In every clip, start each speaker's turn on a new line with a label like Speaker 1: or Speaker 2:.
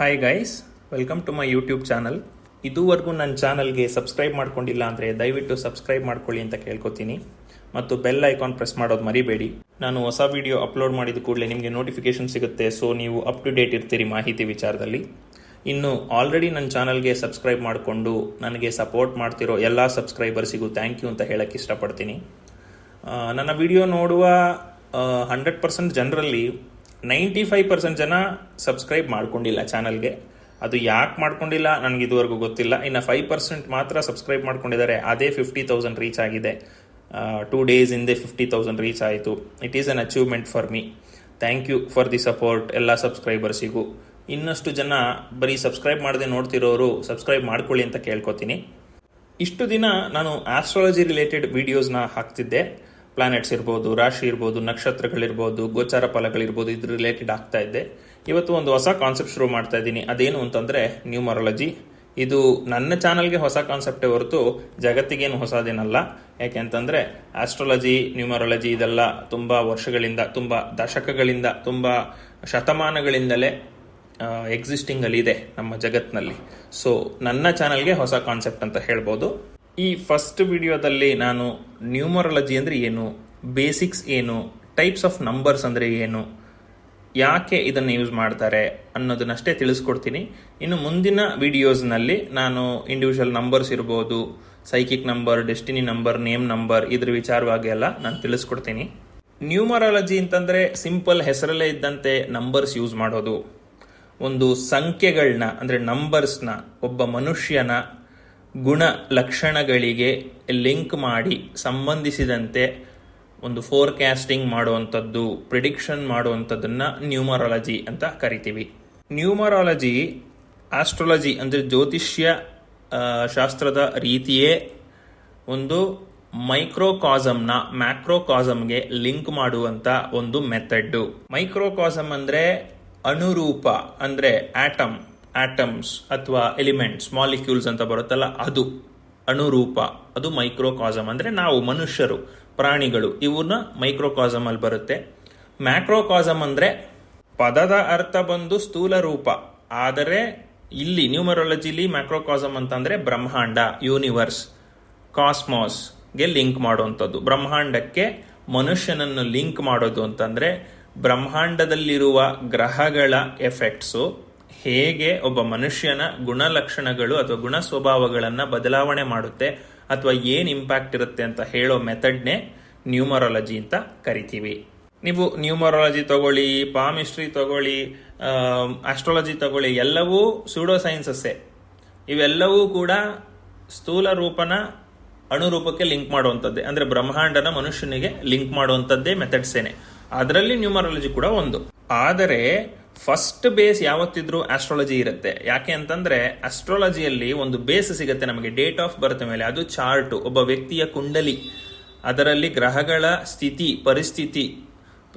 Speaker 1: Hi guys welcome to my YouTube channel ಇದುವರೆಗೂ ನನ್ನ ಚಾನಲ್ಗೆ ಸಬ್ಸ್ಕ್ರೈಬ್ ಮಾಡ್ಕೊಂಡಿಲ್ಲ ಅಂದರೆ ದಯವಿಟ್ಟು ಸಬ್ಸ್ಕ್ರೈಬ್ ಮಾಡ್ಕೊಳ್ಳಿ ಅಂತ ಕೇಳ್ಕೊತೀನಿ. ಮತ್ತು ಬೆಲ್ ಐಕಾನ್ ಪ್ರೆಸ್ ಮಾಡೋದು ಮರಿಬೇಡಿ. ನಾನು ಹೊಸ ವಿಡಿಯೋ ಅಪ್ಲೋಡ್ ಮಾಡಿದ ಕೂಡಲೇ ನಿಮಗೆ ನೋಟಿಫಿಕೇಶನ್ ಸಿಗುತ್ತೆ ಸೊ ನೀವು ಅಪ್ ಟು ಡೇಟ್ ಇರ್ತೀರಿ ಮಾಹಿತಿ ವಿಚಾರದಲ್ಲಿ. ಇನ್ನು ಆಲ್ರೆಡಿ ನನ್ನ ಚಾನಲ್ಗೆ ಸಬ್ಸ್ಕ್ರೈಬ್ ಮಾಡಿಕೊಂಡು ನನಗೆ ಸಪೋರ್ಟ್ ಮಾಡ್ತಿರೋ ಎಲ್ಲ ಸಬ್ಸ್ಕ್ರೈಬರ್ಸಿಗೂ ಥ್ಯಾಂಕ್ ಯು ಅಂತ ಹೇಳಕ್ಕೆ ಇಷ್ಟಪಡ್ತೀನಿ. ನನ್ನ ವಿಡಿಯೋ ನೋಡುವ ಹಂಡ್ರೆಡ್ ಪರ್ಸೆಂಟ್ ಜನರಲ್ಲಿ ನೈಂಟಿ ಫೈವ್ ಪರ್ಸೆಂಟ್ ಜನ ಸಬ್ಸ್ಕ್ರೈಬ್ ಮಾಡ್ಕೊಂಡಿಲ್ಲ ಚಾನಲ್ಗೆ. ಅದು ಯಾಕೆ ಮಾಡ್ಕೊಂಡಿಲ್ಲ ನನಗೆ ಇದುವರೆಗೂ ಗೊತ್ತಿಲ್ಲ. ಇನ್ನು ಫೈವ್ ಪರ್ಸೆಂಟ್ ಮಾತ್ರ ಸಬ್ಸ್ಕ್ರೈಬ್ ಮಾಡ್ಕೊಂಡಿದ್ದಾರೆ. ಅದೇ ಫಿಫ್ಟಿ ತೌಸಂಡ್ ರೀಚ್ ಆಗಿದೆ. ಟೂ ಡೇಸ್ ಹಿಂದೆ ಫಿಫ್ಟಿ ತೌಸಂಡ್ ರೀಚ್ ಆಯಿತು. It is an achievement for me thank you for the support ಎಲ್ಲ ಸಬ್ಸ್ಕ್ರೈಬರ್ಸಿಗೂ. ಇನ್ನಷ್ಟು ಜನ ಬರೀ ಸಬ್ಸ್ಕ್ರೈಬ್ ಮಾಡದೆ ನೋಡ್ತಿರೋರು ಸಬ್ಸ್ಕ್ರೈಬ್ ಮಾಡ್ಕೊಳ್ಳಿ ಅಂತ ಕೇಳ್ಕೊತೀನಿ. ಇಷ್ಟು ದಿನ ನಾನು ಆಸ್ಟ್ರಾಲಜಿ ರಿಲೇಟೆಡ್ ವೀಡಿಯೋಸ್ನ ಹಾಕ್ತಿದ್ದೆ. ಪ್ಲಾನೆಟ್ಸ್ ಇರ್ಬೋದು, ರಾಶಿ ಇರ್ಬೋದು, ನಕ್ಷತ್ರಗಳಿರ್ಬೋದು, ಗೋಚಾರ ಫಲಗಳಿರ್ಬೋದು, ಇದ್ರ ರಿಲೇಟೆಡ್ ಆಗ್ತಾ ಇದ್ದೆ ಇವತ್ತು ಒಂದು ಹೊಸ ಕಾನ್ಸೆಪ್ಟ್ ಶುರು ಮಾಡ್ತಾ ಇದ್ದೀನಿ. ಅದೇನು ಅಂತಂದರೆ ನ್ಯೂಮರಾಲಜಿ ಇದು ನನ್ನ ಚಾನಲ್ಗೆ ಹೊಸ ಕಾನ್ಸೆಪ್ಟೇ ಹೊರತು ಜಗತ್ತಿಗೇನು ಹೊಸದೇನಲ್ಲ. ಯಾಕೆಂತಂದರೆ ಆಸ್ಟ್ರಾಲಜಿ ನ್ಯೂಮರಾಲಜಿ ಇದೆಲ್ಲ ತುಂಬ ವರ್ಷಗಳಿಂದ, ತುಂಬ ದಶಕಗಳಿಂದ, ತುಂಬ ಶತಮಾನಗಳಿಂದಲೇ ಎಕ್ಸಿಸ್ಟಿಂಗಲ್ಲಿ ಇದೆ ನಮ್ಮ ಜಗತ್ತಿನಲ್ಲಿ ಸೊ ನನ್ನ ಚಾನಲ್ಗೆ ಹೊಸ ಕಾನ್ಸೆಪ್ಟ್ ಅಂತ ಹೇಳ್ಬೋದು. ಈ ಫಸ್ಟ್ ವಿಡಿಯೋದಲ್ಲಿ ನಾನು ನ್ಯೂಮರಾಲಜಿ ಅಂದರೆ ಏನು ಬೇಸಿಕ್ಸ್ ಏನು ಟೈಪ್ಸ್ ಆಫ್ ನಂಬರ್ಸ್ ಅಂದರೆ ಏನು, ಯಾಕೆ ಇದನ್ನು ಯೂಸ್ ಮಾಡ್ತಾರೆ ಅನ್ನೋದನ್ನಷ್ಟೇ ತಿಳಿಸ್ಕೊಡ್ತೀನಿ. ಇನ್ನು ಮುಂದಿನ ವಿಡಿಯೋಸ್ನಲ್ಲಿ ನಾನು ಇಂಡಿವಿಜುವಲ್ ನಂಬರ್ಸ್ ಇರ್ಬೋದು psychic number destiny number name number ಇದ್ರ ವಿಚಾರವಾಗಿ ಎಲ್ಲ ನಾನು ತಿಳಿಸ್ಕೊಡ್ತೀನಿ. ನ್ಯೂಮರಾಲಜಿ ಅಂತಂದರೆ ಸಿಂಪಲ್ ಹೆಸರಲ್ಲೇ ಇದ್ದಂತೆ ನಂಬರ್ಸ್ ಯೂಸ್ ಮಾಡೋದು. ಒಂದು ಸಂಖ್ಯೆಗಳನ್ನ ಅಂದರೆ ನಂಬರ್ಸ್ನ ಒಬ್ಬ ಮನುಷ್ಯನ ಗುಣ ಲಕ್ಷಣಗಳಿಗೆ ಲಿಂಕ್ ಮಾಡಿ ಸಂಬಂಧಿಸಿದಂತೆ ಒಂದು ಫೋರ್ಕ್ಯಾಸ್ಟಿಂಗ್ ಮಾಡುವಂಥದ್ದು, ಪ್ರಿಡಿಕ್ಷನ್ ಮಾಡುವಂಥದ್ದನ್ನು ನ್ಯೂಮರಾಲಜಿ ಅಂತ ಕರಿತೀವಿ. ನ್ಯೂಮರಾಲಜಿ, ಆಸ್ಟ್ರಾಲಜಿ ಅಂದರೆ ಜ್ಯೋತಿಷ್ಯ ಶಾಸ್ತ್ರದ ರೀತಿಯೇ ಒಂದು ಮೈಕ್ರೋಕಾಸಮ್ನ ಮ್ಯಾಕ್ರೋಕಾಸಮ್ಗೆ ಲಿಂಕ್ ಮಾಡುವಂಥ ಒಂದು ಮೆಥಡ್ಡು. ಮೈಕ್ರೋಕಾಸಮ್ ಅಂದರೆ ಅನುರೂಪ ಅಂದರೆ ಆಟಮ್. ಆಟಮ್ಸ್ ಅಥವಾ ಎಲಿಮೆಂಟ್ಸ್ ಮಾಲಿಕ್ಯೂಲ್ಸ್ ಅಂತ ಬರುತ್ತಲ್ಲ, ಅದು ಅಣುರೂಪ, ಅದು ಮೈಕ್ರೋಕಾಸಮ್ ಅಂದ್ರೆ ನಾವು ಮನುಷ್ಯರು, ಪ್ರಾಣಿಗಳು ಇವನ್ನ ಮೈಕ್ರೋಕಾಸಮ್ ಅಲ್ಲಿ ಬರುತ್ತೆ. ಮ್ಯಾಕ್ರೋಕಾಸಮ್ ಅಂದ್ರೆ ಪದದ ಅರ್ಥ ಬಂದು ಸ್ಥೂಲ ರೂಪ. ಆದರೆ ಇಲ್ಲಿ ನ್ಯೂಮರಾಲಜಿಲಿ ಮ್ಯಾಕ್ರೋಕಾಸಮ್ ಅಂತಂದ್ರೆ ಬ್ರಹ್ಮಾಂಡ ಯೂನಿವರ್ಸ್ ಕಾಸ್ಮಾಸ್ಗೆ ಲಿಂಕ್ ಮಾಡುವಂಥದ್ದು. ಬ್ರಹ್ಮಾಂಡಕ್ಕೆ ಮನುಷ್ಯನನ್ನು ಲಿಂಕ್ ಮಾಡೋದು ಅಂತಂದ್ರೆ ಬ್ರಹ್ಮಾಂಡದಲ್ಲಿರುವ ಗ್ರಹಗಳ ಎಫೆಕ್ಟ್ಸು ಹೇಗೆ ಒಬ್ಬ ಮನುಷ್ಯನ ಗುಣಲಕ್ಷಣಗಳು ಅಥವಾ ಗುಣ ಸ್ವಭಾವಗಳನ್ನು ಬದಲಾವಣೆ ಮಾಡುತ್ತೆ ಅಥವಾ ಏನು ಇಂಪ್ಯಾಕ್ಟ್ ಇರುತ್ತೆ ಅಂತ ಹೇಳೋ ಮೆಥಡ್ನೇ ನ್ಯೂಮರಾಲಜಿ ಅಂತ ಕರಿತೀವಿ. ನೀವು ನ್ಯೂಮರಾಲಜಿ ತಗೊಳ್ಳಿ ಪಾಮಿಸ್ಟ್ರಿ ತಗೊಳ್ಳಿ ಆಸ್ಟ್ರಾಲಜಿ ತಗೊಳ್ಳಿ, ಎಲ್ಲವೂ ಸೂಡೋ ಸೈನ್ಸಸ್ಸೇ ಇವೆಲ್ಲವೂ ಕೂಡ ಸ್ಥೂಲ ರೂಪನ ಅಣುರೂಪಕ್ಕೆ ಲಿಂಕ್ ಮಾಡುವಂಥದ್ದೇ. ಅಂದ್ರೆ ಬ್ರಹ್ಮಾಂಡನ ಮನುಷ್ಯನಿಗೆ ಲಿಂಕ್ ಮಾಡುವಂಥದ್ದೇ ಮೆಥಡ್ಸೇನೆ ಅದರಲ್ಲಿ ನ್ಯೂಮರಾಲಜಿ ಕೂಡ ಒಂದು. ಆದರೆ ಫಸ್ಟ್ ಬೇಸ್ ಯಾವತ್ತಿದ್ರೂ ಆಸ್ಟ್ರಾಲಜಿ ಇರುತ್ತೆ. ಯಾಕೆ ಅಂತಂದ್ರೆ ಆಸ್ಟ್ರಾಲಜಿಯಲ್ಲಿ ಒಂದು ಬೇಸ್ ಸಿಗುತ್ತೆ ನಮಗೆ ಡೇಟ್ ಆಫ್ ಬರ್ತ್ ಮೇಲೆ. ಅದು ಚಾರ್ಟ್ ಒಬ್ಬ ವ್ಯಕ್ತಿಯ ಕುಂಡಲಿ. ಅದರಲ್ಲಿ ಗ್ರಹಗಳ ಸ್ಥಿತಿ, ಪರಿಸ್ಥಿತಿ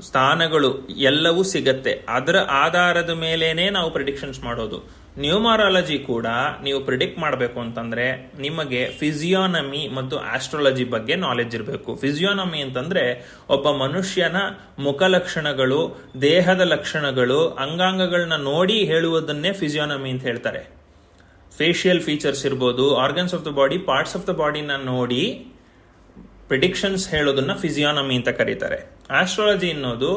Speaker 1: ಸ್ಥಾನಗಳು ಎಲ್ಲವೂ ಸಿಗತ್ತೆ. ಅದರ ಆಧಾರದ ಮೇಲೇನೆ ನಾವು ಪ್ರಿಡಿಕ್ಷನ್ಸ್ ಮಾಡೋದು. ನ್ಯೂಮರಾಲಜಿ ಕೂಡ ನೀವು ಪ್ರಿಡಿಕ್ಟ್ ಮಾಡಬೇಕು ಅಂತಂದ್ರೆ ನಿಮಗೆ ಫಿಸಿಯೋನಮಿ ಮತ್ತು ಆಸ್ಟ್ರಾಲಜಿ ಬಗ್ಗೆ ನಾಲೆಜ್ ಇರಬೇಕು. ಫಿಸಿಯೋನಮಿ ಅಂತಂದ್ರೆ ಒಬ್ಬ ಮನುಷ್ಯನ ಮುಖ ಲಕ್ಷಣಗಳು, ದೇಹದ ಲಕ್ಷಣಗಳು ಅಂಗಾಂಗಗಳನ್ನ ನೋಡಿ ಹೇಳುವುದನ್ನೇ ಫಿಸಿಯೋನಮಿ ಅಂತ ಹೇಳ್ತಾರೆ. ಫೇಶಿಯಲ್ ಫೀಚರ್ಸ್ ಇರ್ಬೋದು organs of the body parts of the ಬಾಡಿನ ನೋಡಿ ಪ್ರಿಡಿಕ್ಷನ್ಸ್ ಹೇಳೋದನ್ನ ಫಿಸಿಯೋನಮಿ ಅಂತ ಕರೀತಾರೆ. ಆಸ್ಟ್ರಾಲಜಿ ಅನ್ನೋದು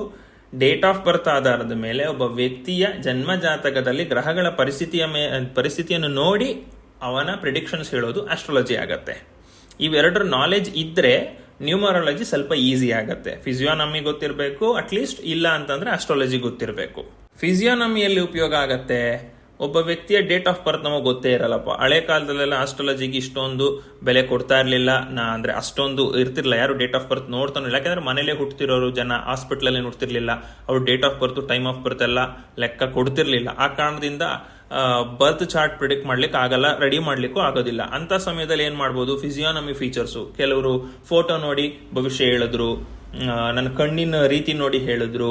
Speaker 1: ಡೇಟ್ ಆಫ್ ಬರ್ತ್ ಆಧಾರದ ಮೇಲೆ ಒಬ್ಬ ವ್ಯಕ್ತಿಯ ಜನ್ಮ ಜಾತಕದಲ್ಲಿ ಗ್ರಹಗಳ ಪರಿಸ್ಥಿತಿಯ ಮೇ, ಪರಿಸ್ಥಿತಿಯನ್ನು ನೋಡಿ ಅವನ ಪ್ರಿಡಿಕ್ಷನ್ಸ್ ಹೇಳೋದು ಆಸ್ಟ್ರಾಲಜಿ ಆಗತ್ತೆ. ಇವೆರಡರ ನಾಲೆಜ್ ಇದ್ರೆ ನ್ಯೂಮರಾಲಜಿ ಸ್ವಲ್ಪ ಈಸಿ ಆಗತ್ತೆ. ಫಿಸಿಯೋನಮಿ ಗೊತ್ತಿರಬೇಕು ಅಟ್ಲೀಸ್ಟ್ ಇಲ್ಲ ಅಂತಂದ್ರೆ ಆಸ್ಟ್ರಾಲಜಿ ಗೊತ್ತಿರಬೇಕು. ಫಿಸಿಯೋನಮಿಯಲ್ಲಿ ಉಪಯೋಗ ಆಗತ್ತೆ? ಒಬ್ಬ ವ್ಯಕ್ತಿಯ ಡೇಟ್ ಆಫ್ ಬರ್ತ್ ನಮಗೆ ಗೊತ್ತೇ ಇರಲ್ಲಪ್ಪ. ಹಳೆ ಕಾಲದಲ್ಲೆಲ್ಲ ಆಸ್ಟ್ರಾಲಜಿಗೆ ಇಷ್ಟೊಂದು ಬೆಲೆ ಕೊಡ್ತಾ ಇರಲಿಲ್ಲ. ನಾ ಅಂದ್ರೆ ಅಷ್ಟೊಂದು ಇರ್ತಿರ್ಲಿಲ್ಲ. ಯಾರು ಡೇಟ್ ಆಫ್ ಬರ್ತ್ ನೋಡ್ತಾನೆ ಯಾಕಂದ್ರೆ ಮನೇಲೆ ಹುಟ್ಟತಿರೋರು ಜನ ಹಾಸ್ಪಿಟಲ್ ನೋಡ್ತಿರ್ಲಿಲ್ಲ ಅವ್ರು date of birth time of birth ಎಲ್ಲ ಲೆಕ್ಕ ಕೊಡ್ತಿರ್ಲಿಲ್ಲ. ಆ ಕಾರಣದಿಂದ ಬರ್ತ್ ಚಾರ್ಟ್ ಪ್ರಿಡಿಕ್ಟ್ ಮಾಡ್ಲಿಕ್ಕೆ ಆಗಲ್ಲ ರೆಡಿ ಮಾಡ್ಲಿಕ್ಕೂ ಆಗೋದಿಲ್ಲ. ಅಂತ ಸಮಯದಲ್ಲಿ ಏನ್ ಮಾಡ್ಬೋದು? ಫಿಸಿಯೋನಮಿ ಫೀಚರ್ಸ್ ಕೆಲವರು ಫೋಟೋ ನೋಡಿ ಭವಿಷ್ಯ ಹೇಳಿದ್ರು ನನ್ನ ಕಣ್ಣಿನ ರೀತಿ ನೋಡಿ ಹೇಳಿದ್ರು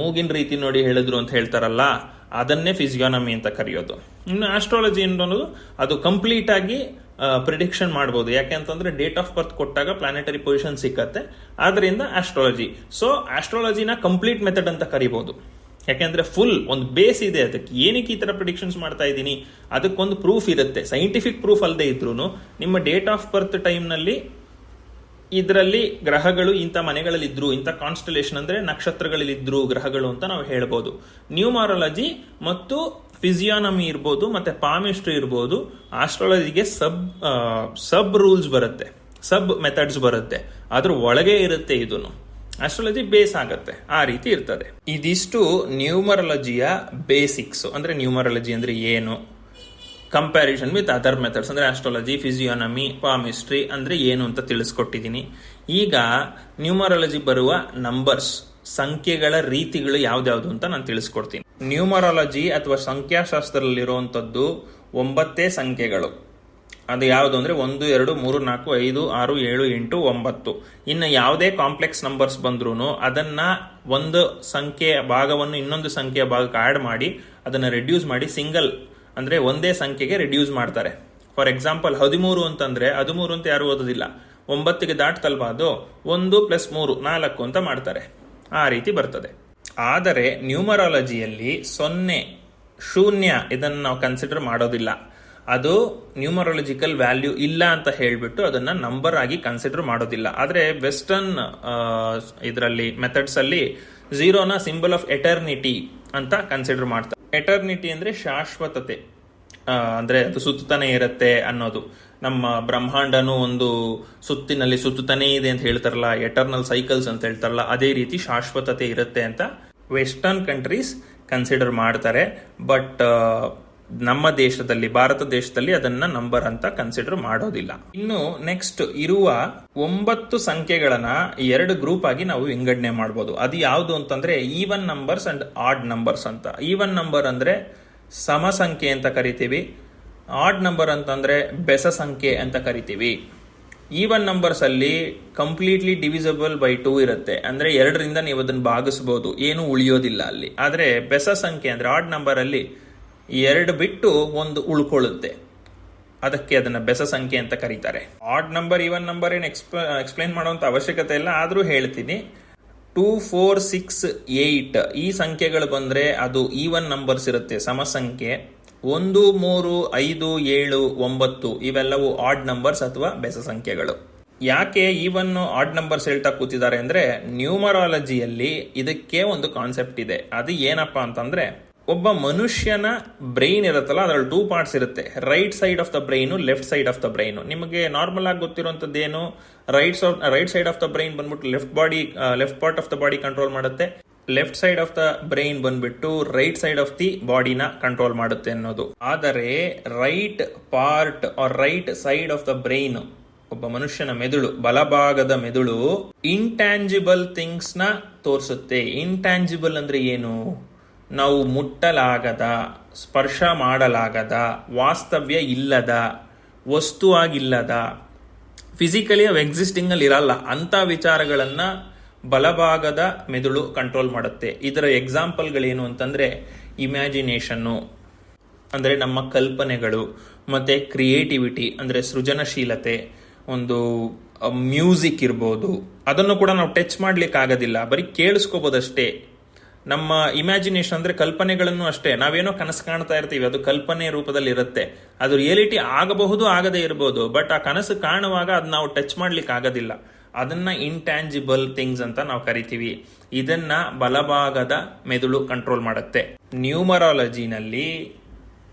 Speaker 1: ಮೂಗಿನ ರೀತಿ ನೋಡಿ ಹೇಳಿದ್ರು ಅಂತ ಹೇಳ್ತಾರಲ್ಲ ಅದನ್ನೇ ಫಿಸಿಯೋನಮಿ ಅಂತ ಕರೆಯೋದು. ಇನ್ನು ಆಸ್ಟ್ರಾಲಜಿ ಅನ್ನೋದು ಅದು ಕಂಪ್ಲೀಟ್ ಆಗಿ ಪ್ರಿಡಿಕ್ಷನ್ ಮಾಡ್ಬೋದು. ಯಾಕೆ ಅಂತಂದ್ರೆ ಡೇಟ್ ಆಫ್ ಬರ್ತ್ ಕೊಟ್ಟಾಗ ಪ್ಲಾನೆಟರಿ ಪೊಸಿಷನ್ ಸಿಕ್ಕತ್ತೆ. ಆದ್ರಿಂದ ಆಸ್ಟ್ರಾಲಜಿ ಸೊ ಆಸ್ಟ್ರಾಲಜಿನ ಕಂಪ್ಲೀಟ್ ಮೆಥಡ್ ಅಂತ ಕರಿಬಹುದು ಯಾಕೆಂದ್ರೆ ಫುಲ್ ಒಂದು ಬೇಸ್ ಇದೆ ಅದಕ್ಕೆ. ಏನಕ್ಕೆ ಈ ತರ ಪ್ರಿಡಿಕ್ಷನ್ಸ್ ಮಾಡ್ತಾ ಇದ್ದೀನಿ? ಅದಕ್ಕೊಂದು ಪ್ರೂಫ್ ಇರುತ್ತೆ. ಸೈಂಟಿಫಿಕ್ ಪ್ರೂಫ್ ಅಲ್ಲದೆ ಇದ್ರೂ ನಿಮ್ಮ ಡೇಟ್ ಆಫ್ ಬರ್ತ್ ಟೈಮ್ನಲ್ಲಿ ಇದರಲ್ಲಿ ಗ್ರಹಗಳು ಇಂಥ ಮನೆಗಳಲ್ಲಿ ಇದ್ರು ಇಂಥ ಕಾನ್ಸ್ಟಲೇಷನ್ ಅಂದ್ರೆ ನಕ್ಷತ್ರಗಳಲ್ಲಿ ಇದ್ರು ಗ್ರಹಗಳು ಅಂತ ನಾವು ಹೇಳ್ಬೋದು. ನ್ಯೂಮಾರಾಲಜಿ ಮತ್ತು ಫಿಸಿಯಾನಮಿ ಇರ್ಬೋದು, ಮತ್ತೆ ಪಾಮಿಸ್ಟ್ರಿ ಇರ್ಬೋದು ಆಸ್ಟ್ರಾಲಜಿಗೆ ಸಬ್ ಸಬ್ ರೂಲ್ಸ್ ಬರುತ್ತೆ ಸಬ್ ಮೆಥಡ್ಸ್ ಬರುತ್ತೆ. ಅದ್ರ ಒಳಗೆ ಇರುತ್ತೆ ಇದನ್ನು ಆಸ್ಟ್ರಾಲಜಿ ಬೇಸ್ ಆಗುತ್ತೆ, ಆ ರೀತಿ ಇರ್ತದೆ. ಇದಿಷ್ಟು ನ್ಯೂಮರಾಲಜಿಯ ಬೇಸಿಕ್ಸ್ ಅಂದ್ರೆ ನ್ಯೂಮರಾಲಜಿ ಅಂದ್ರೆ ಏನು? ಕಂಪ್ಯಾರಿಸನ್ ವಿತ್ ಅದರ್ ಮೆಥಡ್ಸ್ ಅಂದ್ರೆ ಆಸ್ಟ್ರಾಲಜಿ ಫಿಸಿಯೋನಮಿ ಪಾಮಿಸ್ಟ್ರಿ ಅಂದ್ರೆ ಏನು ಅಂತ ತಿಳಿಸ್ಕೊಟ್ಟಿದ್ದೀನಿ. ಈಗ ನ್ಯೂಮರಾಲಜಿ ಬರುವ ನಂಬರ್ಸ್ ಸಂಖ್ಯೆಗಳ ರೀತಿಗಳು ಯಾವ್ದ್ಯಾವ್ದು ಅಂತ ನಾನು ತಿಳಿಸ್ಕೊಡ್ತೀನಿ. ನ್ಯೂಮರಾಲಜಿ ಅಥವಾ ಸಂಖ್ಯಾಶಾಸ್ತ್ರದಲ್ಲಿರುವಂಥದ್ದು ಒಂಬತ್ತೇ ಸಂಖ್ಯೆಗಳು. ಅದು ಯಾವುದು ಅಂದ್ರೆ ಒಂದು, ಎರಡು, ಮೂರು, ನಾಲ್ಕು, ಐದು, ಆರು, ಏಳು, ಎಂಟು, ಒಂಬತ್ತು. ಇನ್ನು ಯಾವುದೇ ಕಾಂಪ್ಲೆಕ್ಸ್ ನಂಬರ್ಸ್ ಬಂದ್ರೂ ಅದನ್ನ ಒಂದು ಸಂಖ್ಯೆಯ ಭಾಗವನ್ನು ಇನ್ನೊಂದು ಸಂಖ್ಯೆಯ ಭಾಗಕ್ಕೆ ಆಡ್ ಮಾಡಿ, ಅದನ್ನ ರೆಡ್ಯೂಸ್ ಮಾಡಿ ಸಿಂಗಲ್ ಅಂದ್ರೆ ಒಂದೇ ಸಂಖ್ಯೆಗೆ ರಿಡ್ಯೂಸ್ ಮಾಡ್ತಾರೆ. ಫಾರ್ ಎಕ್ಸಾಂಪಲ್ ಹದಿಮೂರು ಅಂತಂದರೆ ಹದಿಮೂರು ಅಂತ ಯಾರು ಓದೋದಿಲ್ಲ. ಒಂಬತ್ತಿಗೆ ದಾಟ್ತಲ್ವಾ ಅದು? ಒಂದು ಪ್ಲಸ್ ಮೂರು, ನಾಲ್ಕು ಅಂತ ಮಾಡ್ತಾರೆ. ಆ ರೀತಿ ಬರ್ತದೆ. ಆದರೆ ನ್ಯೂಮರಾಲಜಿಯಲ್ಲಿ ಸೊನ್ನೆ, ಶೂನ್ಯ ಇದನ್ನು ನಾವು ಕನ್ಸಿಡರ್ ಮಾಡೋದಿಲ್ಲ. ಅದು ನ್ಯೂಮರಾಲಜಿಕಲ್ ವ್ಯಾಲ್ಯೂ ಇಲ್ಲ ಅಂತ ಹೇಳಿಬಿಟ್ಟು ಅದನ್ನ ನಂಬರ್ ಆಗಿ ಕನ್ಸಿಡರ್ ಮಾಡೋದಿಲ್ಲ. ಆದರೆ ವೆಸ್ಟರ್ನ್ ಇದರಲ್ಲಿ ಮೆಥಡ್ಸ್ ಅಲ್ಲಿ ಝೀರೋನ ಸಿಂಬಲ್ ಆಫ್ ಎಟರ್ನಿಟಿ ಅಂತ ಕನ್ಸಿಡರ್ ಮಾಡ್ತಾರೆ. ಎಟರ್ನಿಟಿ ಅಂದ್ರೆ ಶಾಶ್ವತತೆ. ಅಂದರೆ ಅದು ಸುತ್ತಾನೆ ಇರುತ್ತೆ ಅನ್ನೋದು. ನಮ್ಮ ಬ್ರಹ್ಮಾಂಡನೂ ಒಂದು ಸುತ್ತಿನಲ್ಲಿ ಸುತ್ತತಾನೇ ಇದೆ ಅಂತ ಹೇಳ್ತಾರಲ್ಲ ಎಟರ್ನಲ್ ಸೈಕಲ್ಸ್ ಅಂತ ಹೇಳ್ತಾರಲ್ಲ, ಅದೇ ರೀತಿ ಶಾಶ್ವತತೆ ಇರುತ್ತೆ ಅಂತ ವೆಸ್ಟರ್ನ್ ಕಂಟ್ರೀಸ್ ಕನ್ಸಿಡರ್ ಮಾಡ್ತಾರೆ. ಬಟ್ ನಮ್ಮ ದೇಶದಲ್ಲಿ, ಭಾರತ ದೇಶದಲ್ಲಿ ಅದನ್ನ ನಂಬರ್ ಅಂತ ಕನ್ಸಿಡರ್ ಮಾಡೋದಿಲ್ಲ. ಇನ್ನು ನೆಕ್ಸ್ಟ್ ಇರುವ ಒಂಬತ್ತು ಸಂಖ್ಯೆಗಳನ್ನ ಎರಡು ಗ್ರೂಪ್ ಆಗಿ ನಾವು ವಿಂಗಡಣೆ ಮಾಡಬಹುದು ಅದು ಯಾವುದು ಅಂತಂದ್ರೆ even numbers and odd numbers ಅಂತ. ಈವನ್ ನಂಬರ್ ಅಂದ್ರೆ ಸಮ ಸಂಖ್ಯೆ ಅಂತ ಕರಿತೀವಿ. ಆಡ್ ನಂಬರ್ ಅಂತಂದ್ರೆ ಬೆಸ ಸಂಖ್ಯೆ ಅಂತ ಕರಿತೀವಿ. ಈವನ್ ನಂಬರ್ಸ್ ಅಲ್ಲಿ ಕಂಪ್ಲೀಟ್ಲಿ ಡಿವಿಸಬಲ್ ಬೈ ಟೂ ಇರುತ್ತೆ. ಅಂದ್ರೆ ಎರಡರಿಂದ ನೀವು ಅದನ್ನ ಭಾಗಿಸಬಹುದು ಏನು ಉಳಿಯೋದಿಲ್ಲ ಅಲ್ಲಿ. ಆದ್ರೆ ಬೆಸ ಸಂಖ್ಯೆ ಅಂದ್ರೆ ಆಡ್ ನಂಬರ್ ಅಲ್ಲಿ ಎರಡು ಬಿಟ್ಟು ಒಂದು ಉಳ್ಕೊಳ್ಳುತ್ತೆ. ಅದಕ್ಕೆ ಅದನ್ನ ಬೆಸ ಸಂಖ್ಯೆ ಅಂತ ಕರೀತಾರೆ. ಆಡ್ ನಂಬರ್ ಈವನ್ ನಂಬರ್ ಏನು ಎಕ್ಸ್ಪ್ಲೈನ್ ಮಾಡುವಂತ ಅವಶ್ಯಕತೆ ಇಲ್ಲ, ಆದರೂ ಹೇಳ್ತೀನಿ. ಟೂ ಫೋರ್ ಸಿಕ್ಸ್ ಏಯ್ಟ್ ಈ ಸಂಖ್ಯೆಗಳು ಬಂದ್ರೆ ಅದು ಈವನ್ ನಂಬರ್ಸ್ ಇರುತ್ತೆ ಸಮ ಸಂಖ್ಯೆ ಒಂದು, ಮೂರು, ಐದು, ಏಳು, ಒಂಬತ್ತು, ಇವೆಲ್ಲವೂ ಆಡ್ ನಂಬರ್ಸ್ ಅಥವಾ ಬೆಸ ಸಂಖ್ಯೆಗಳು. ಯಾಕೆ ಈವನ್ ಆಡ್ ನಂಬರ್ಸ್ ಹೇಳ್ತಾ ಕೂತಿದ್ದಾರೆ ಅಂದ್ರೆ ನ್ಯೂಮರಾಲಜಿಯಲ್ಲಿ ಇದಕ್ಕೆ ಒಂದು ಕಾನ್ಸೆಪ್ಟ್ ಇದೆ. ಅದು ಏನಪ್ಪ ಅಂತಂದ್ರೆ ಒಬ್ಬ ಮನುಷ್ಯನ ಬ್ರೈನ್ ಇರುತ್ತಲ್ಲ, ಅದರಲ್ಲಿ ಟೂ ಪಾರ್ಟ್ಸ್ ಇರುತ್ತೆ. Right side of the brain left side of the brain ನಿಮಗೆ ನಾರ್ಮಲ್ ಆಗಿ ಗೊತ್ತಿರುವಂತದ್ದು ಏನು? Right right side of the brain ಬಂದ್ಬಿಟ್ಟು left body left part of the body control ಮಾಡುತ್ತೆ. Left side of the brain ಬಂದ್ಬಿಟ್ಟು right side of the ಬಾಡಿನ control ಮಾಡುತ್ತೆ ಅನ್ನೋದು. ಆದರೆ right part or right side of the brain ಒಬ್ಬ ಮನುಷ್ಯನ ಮೆದುಳು, ಬಲಭಾಗದ ಮೆದುಳು ಇಂಟ್ಯಾಂಜಿಬಲ್ ಥಿಂಗ್ಸ್ನ ತೋರಿಸುತ್ತೆ. ಇಂಟ್ಯಾಂಜಿಬಲ್ ಅಂದ್ರೆ ಏನು? ನಾವು ಮುಟ್ಟಲಾಗದ, ಸ್ಪರ್ಶ ಮಾಡಲಾಗದ, ವಾಸ್ತವ್ಯ ಇಲ್ಲದ, ವಸ್ತುವಾಗಿಲ್ಲದ ಫಿಸಿಕಲಿ ಅವು ಎಕ್ಸಿಸ್ಟಿಂಗಲ್ಲಿ ಇರಲ್ಲ ಅಂತ ವಿಚಾರಗಳನ್ನು ಬಲಭಾಗದ ಮೆದುಳು ಕಂಟ್ರೋಲ್ ಮಾಡುತ್ತೆ. ಇದರ ಎಕ್ಸಾಂಪಲ್ಗಳೇನು ಅಂತಂದ್ರೆ ಇಮ್ಯಾಜಿನೇಷನ್ನು ಅಂದರೆ ನಮ್ಮ ಕಲ್ಪನೆಗಳು, ಮತ್ತೆ ಕ್ರಿಯೇಟಿವಿಟಿ ಅಂದರೆ ಸೃಜನಶೀಲತೆ, ಒಂದು ಮ್ಯೂಸಿಕ್ ಇರ್ಬೋದು, ಅದನ್ನು ಕೂಡ ನಾವು ಟಚ್ ಮಾಡ್ಲಿಕ್ಕೆ ಆಗೋದಿಲ್ಲ ಬರೀ ಕೇಳಿಸ್ಕೋಬೋದಷ್ಟೇ. ನಮ್ಮ ಇಮ್ಯಾಜಿನೇಷನ್ ಅಂದ್ರೆ ಕಲ್ಪನೆಗಳನ್ನು ಅಷ್ಟೇ. ನಾವೇನೋ ಕನಸು ಕಾಣ್ತಾ ಇರ್ತೀವಿ, ಅದು ಕಲ್ಪನೆ ರೂಪದಲ್ಲಿ ಇರುತ್ತೆ ಅದು ರಿಯಾಲಿಟಿ ಆಗಬಹುದು, ಆಗದೇ ಇರಬಹುದು ಬಟ್ ಆ ಕನಸು ಕಾಣುವಾಗ ಅದು ನಾವು ಟಚ್ ಮಾಡ್ಲಿಕ್ಕೆ ಆಗೋದಿಲ್ಲ. ಅದನ್ನ ಇಂಟ್ಯಾಂಜಿಬಲ್ ಥಿಂಗ್ಸ್ ಅಂತ ನಾವು ಕರಿತೀವಿ. ಇದನ್ನ ಬಲಭಾಗದ ಮೆದುಳು ಕಂಟ್ರೋಲ್ ಮಾಡುತ್ತೆ. ನ್ಯೂಮರಾಲಜಿನಲ್ಲಿ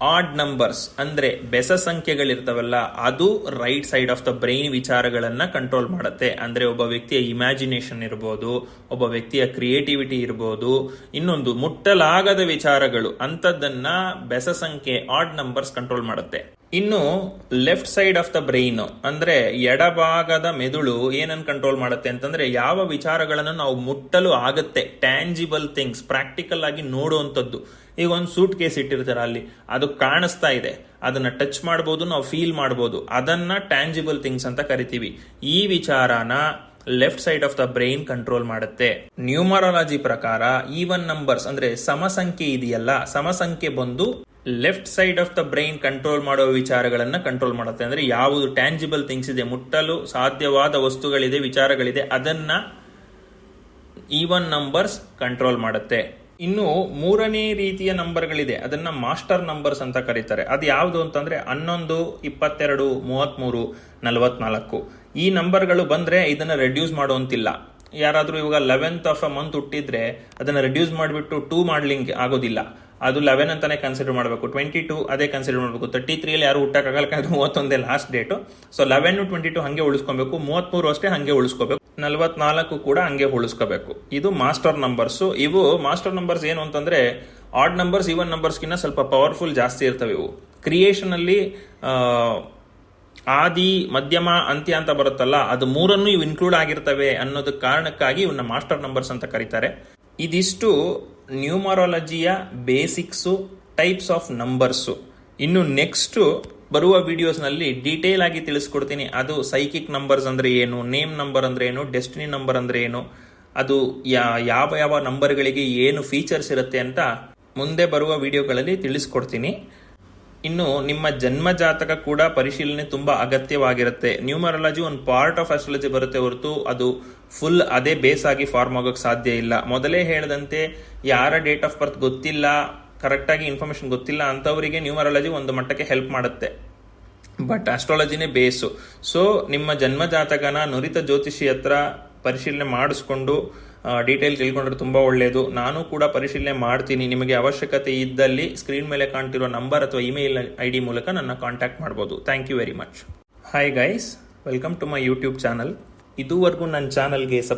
Speaker 1: ಆಡ್ ನಂಬರ್ಸ್ ಅಂದ್ರೆ ಬೆಸ ಸಂಖ್ಯೆಗಳಿರ್ತವಲ್ಲ, ಅದು right side of the brain ವಿಚಾರಗಳನ್ನ ಕಂಟ್ರೋಲ್ ಮಾಡುತ್ತೆ. ಅಂದ್ರೆ ಒಬ್ಬ ವ್ಯಕ್ತಿಯ ಇಮ್ಯಾಜಿನೇಷನ್ ಇರ್ಬೋದು, ಒಬ್ಬ ವ್ಯಕ್ತಿಯ ಕ್ರಿಯೇಟಿವಿಟಿ ಇರ್ಬೋದು, ಇನ್ನೊಂದು ಮುಟ್ಟಲಾಗದ ವಿಚಾರಗಳು, ಅಂಥದ್ದನ್ನು ಬೆಸ ಸಂಖ್ಯೆ ಆಡ್ ನಂಬರ್ಸ್ ಕಂಟ್ರೋಲ್ ಮಾಡುತ್ತೆ. ಇನ್ನು left side of the brain ಅಂದ್ರೆ ಎಡಭಾಗದ ಮೆದುಳು ಏನನ್ನು ಕಂಟ್ರೋಲ್ ಮಾಡುತ್ತೆ ಅಂತಂದ್ರೆ ಯಾವ ವಿಚಾರಗಳನ್ನು ನಾವು ಮುಟ್ಟಲು ಆಗುತ್ತೆ ಟ್ಯಾಂಜಿಬಲ್ ಥಿಂಗ್ಸ್ ಪ್ರಾಕ್ಟಿಕಲ್ ಆಗಿ ನೋಡುವಂಥದ್ದು. ಈಗ ಒಂದು ಸೂಟ್ ಕೇಸ್ ಇಟ್ಟಿರ್ತಾರೆ ಅಲ್ಲಿ, ಅದು ಕಾಣಿಸ್ತಾ ಇದೆ, ಅದನ್ನ ಟಚ್ ಮಾಡ್ಬೋದು, ನಾವು ಫೀಲ್ ಮಾಡ್ಬೋದು, ಅದನ್ನ ಟ್ಯಾಂಜಿಬಲ್ ಥಿಂಗ್ಸ್ ಅಂತ ಕರಿತೀವಿ. ಈ ವಿಚಾರನ left side of the brain control ಮಾಡುತ್ತೆ. ನ್ಯೂಮರಾಲಜಿ ಪ್ರಕಾರ ಈವನ್ ನಂಬರ್ಸ್ ಅಂದ್ರೆ ಸಮಸಂಖ್ಯೆ ಇದೆಯಲ್ಲ, ಸಮಸಂಖ್ಯೆ ಬಂದು left side of the brain control ಮಾಡುವ ವಿಚಾರಗಳನ್ನ ಕಂಟ್ರೋಲ್ ಮಾಡುತ್ತೆ. ಅಂದ್ರೆ ಯಾವುದು ಟ್ಯಾಂಜಿಬಲ್ ಥಿಂಗ್ಸ್ ಇದೆ, ಮುಟ್ಟಲು ಸಾಧ್ಯವಾದ ವಸ್ತುಗಳಿದೆ, ವಿಚಾರಗಳಿದೆ, ಅದನ್ನ ಈವನ್ ನಂಬರ್ಸ್ ಕಂಟ್ರೋಲ್ ಮಾಡುತ್ತೆ. ಇನ್ನು ಮೂರನೇ ರೀತಿಯ ನಂಬರ್ಗಳಿದೆ, ಅದನ್ನ ಮಾಸ್ಟರ್ ನಂಬರ್ಸ್ ಅಂತ ಕರೀತಾರೆ. ಅದು ಯಾವುದು ಅಂತಂದ್ರೆ ಹನ್ನೊಂದು, ಇಪ್ಪತ್ತೆರಡು, ಮೂವತ್ಮೂರು, ನಲವತ್ನಾಲ್ಕು. ಈ ನಂಬರ್ಗಳು ಬಂದ್ರೆ ಇದನ್ನ ರೆಡ್ಯೂಸ್ ಮಾಡುವಂತಿಲ್ಲ. ಯಾರಾದರೂ ಇವಾಗ ಲೆವೆಂತ್ ಆಫ್ ಅ ಮಂತ್ ಹುಟ್ಟಿದ್ರೆ ಅದನ್ನ ರೆಡ್ಯೂಸ್ ಮಾಡಿಬಿಟ್ಟು ಟೂ ಮಾಡ್ಲಿಂಗ್ ಆಗೋದಿಲ್ಲ. ಅದು ಲೆವೆನ್ ಅಂತಾನೆ ಕನ್ಸಿಡರ್ ಮಾಡಬೇಕು. ಟ್ವೆಂಟಿ ಟೂ ಅದೇ ಕನ್ಸಿಡರ್ ಮಾಡಬೇಕು. ತರ್ಟಿ ತ್ರೀಯಲ್ಲಿ ಯಾರು ಹುಟ್ಟಕ್ಕಾಗಲ್ಲ ಯಾಕಂದ್ರೆ ಮೂವತ್ತೊಂದೇ last date so eleven twenty two ಹಂಗೆ ಉಳಿಸ್ಕೊಬೇಕು. ಮೂವತ್ಮೂರು ಅಷ್ಟೇ ಹಂಗೆ ಉಳಿಸ್ಕೋಬೇಕು. ನಲ್ವತ್ನಾಲ್ಕು ಕೂಡ ಹಂಗೆ ಉಳಿಸ್ಕೋಬೇಕು. ಇದು ಮಾಸ್ಟರ್ ನಂಬರ್ಸು ಇವು ಮಾಸ್ಟರ್ ನಂಬರ್ಸ್ ಏನು ಅಂತಂದ್ರೆ ಆಡ್ ನಂಬರ್ಸ್ ಇವನ್ ನಂಬರ್ಸ್ಗಿನ್ನ ಸ್ವಲ್ಪ ಪವರ್ಫುಲ್ ಜಾಸ್ತಿ ಇರ್ತವೆ ಇವು. ಕ್ರಿಯೇಷನ್ ಅಲ್ಲಿ ಆ, ಆದಿ ಮಧ್ಯಮ ಅಂತ್ಯ ಅಂತ ಬರುತ್ತಲ್ಲ ಅದು ಮೂರನ್ನು ಇವು ಇನ್ಕ್ಲೂಡ್ ಆಗಿರ್ತವೆ ಅನ್ನೋದಕ್ಕೆ ಕಾರಣಕ್ಕಾಗಿ ಇವನ್ನ ಮಾಸ್ಟರ್ ನಂಬರ್ಸ್ ಅಂತ ಕರೀತಾರೆ. ಇದಿಷ್ಟು ನ್ಯೂಮರಾಲಜಿಯ ಬೇಸಿಕ್ಸು, ಟೈಪ್ಸ್ ಆಫ್ ನಂಬರ್ಸು. ಇನ್ನು ನೆಕ್ಸ್ಟ್ ಬರುವ ವಿಡಿಯೋಸ್ನಲ್ಲಿ ಡೀಟೇಲ್ ಆಗಿ ತಿಳಿಸ್ಕೊಡ್ತೀನಿ. ಅದು ಸೈಕಿಕ್ ನಂಬರ್ಸ್ ಅಂದ್ರೆ ಏನು, ನೇಮ್ ನಂಬರ್ ಅಂದ್ರೆ ಏನು, ಡೆಸ್ಟಿನಿ ನಂಬರ್ ಅಂದ್ರೆ ಏನು, ಅದು ಯಾವ ಯಾವ ನಂಬರ್ಗಳಿಗೆ ಏನು ಫೀಚರ್ಸ್ ಇರುತ್ತೆ ಅಂತ ಮುಂದೆ ಬರುವ ವಿಡಿಯೋಗಳಲ್ಲಿ ತಿಳಿಸ್ಕೊಡ್ತೀನಿ. ಇನ್ನು ನಿಮ್ಮ ಜನ್ಮ ಜಾತಕ ಕೂಡ ಪರಿಶೀಲನೆ ತುಂಬಾ ಅಗತ್ಯವಾಗಿರುತ್ತೆ. ನ್ಯೂಮರಾಲಜಿ ಒಂದು ಪಾರ್ಟ್ ಆಫ್ ಆಸ್ಟ್ರಾಲಜಿ ಬರುತ್ತೆ ಹೊರತು ಅದು ಫುಲ್ ಅದೇ ಬೇಸ್ ಆಗಿ ಫಾರ್ಮ್ ಆಗೋಕೆ ಸಾಧ್ಯ ಇಲ್ಲ. ಮೊದಲೇ ಹೇಳದಂತೆ ಯಾರ ಡೇಟ್ ಆಫ್ ಬರ್ತ್ ಗೊತ್ತಿಲ್ಲ ಕರೆಕ್ಟ್ ಆಗಿ ಇನ್ಫಾರ್ಮೇಶನ್ ಗೊತ್ತಿಲ್ಲ ಅಂತವರಿಗೆ ನ್ಯೂಮರಾಲಜಿ ಒಂದು ಮಟ್ಟಕ್ಕೆ ಹೆಲ್ಪ್ ಮಾಡುತ್ತೆ. ಬಟ್ ಆಸ್ಟ್ರಾಲಜಿನೇ ಬೇಸು ಸೊ ನಿಮ್ಮ ಜನ್ಮ ಜಾತಕನ ನುರಿತ ಜ್ಯೋತಿಷಿ ಹತ್ರ ಪರಿಶೀಲನೆ ಮಾಡಿಸ್ಕೊಂಡು ಡೀಟೇಲ್ ತಿಳ್ಕೊಂಡ್ರೆ ತುಂಬಾ ಒಳ್ಳೆಯದು ನಾನು ಕೂಡ ಪರಿಶೀಲನೆ ಮಾಡ್ತೀನಿ. ನಿಮಗೆ ಅವಶ್ಯಕತೆ ಇದ್ದಲ್ಲಿ ಸ್ಕ್ರೀನ್ ಮೇಲೆ ಕಾಣ್ತಿರೋ ನಂಬರ್ ಅಥವಾ ಇಮೇಲ್ ಐ ಡಿ ಮೂಲಕ ನನ್ನ ಕಾಂಟ್ಯಾಕ್ಟ್ ಮಾಡ್ಬೋದು. Thank you very much hi guys welcome to my YouTube channel ಇದುವರೆಗೂ ನನ್ನ ಚಾನಲ್ಗೆ ಸಬ್ಸ್